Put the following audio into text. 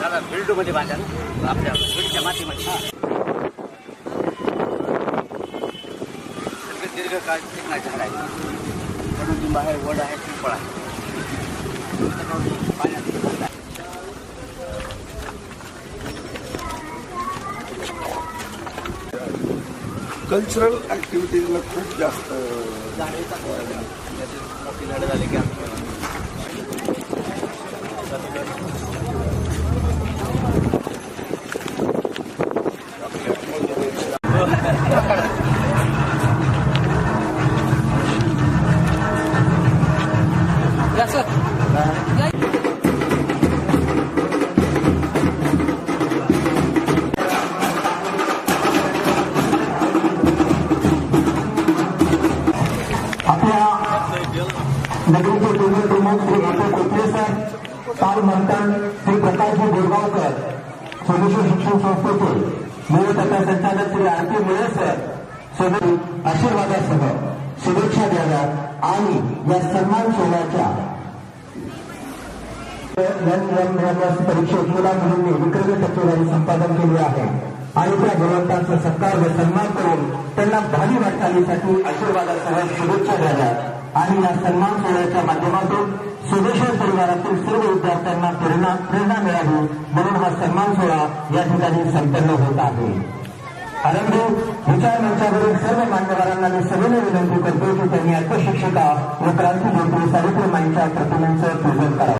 झाडाला बिल्डूमध्ये बांधा ना. आपल्या बिल्डच्या मातीमध्ये. दीर्घकाळ टिकणारे झाड आहे कडुलिंब आहे वड आहे पिंपळ आहे. पाण्यात. कल्चरल ॲक्टिव्हिटीजला खूप जास्त झाडं मोठी झाडं झाली की आमच्या नगरीचे केंद्र प्रमुख श्री अशोक कोथरे सर? ताल मंथन श्री प्रकाशजी बोरगावकर सोमेश्वर शिक्षण संस्थेचे संचालक श्री मुळे सर सोबत आशीर्वादासह शुभेच्छा द्याव्यात आणि या सन्मान सोहळ्याच्या परीक्षेत मुला मुलींनी विक्रमी टक्केवारी संपादन केली आहे. आणि त्या गुणवंतांचा सत्कार व सन्मान करून त्यांना भावी वाटचालीसाठी आशीर्वादासह शुभेच्छा द्याव्या. आणि या सन्मान सोहळ्याच्या माध्यमातून स्वदेश्वर परिवारातील सर्व विद्यार्थ्यांना प्रेरणा प्रेरणा मिळावी म्हणून हा सन्मान सोहळा या ठिकाणी संपन्न होत आहे. परंतु विचार मंचावरील सर्व मान्यवरांना मी सगळ्यांना विनंती करतो की शिक्षिका व क्रांती ज्योती सावित्रीमाईंच्या प्रतिमेचं पूजन करावं.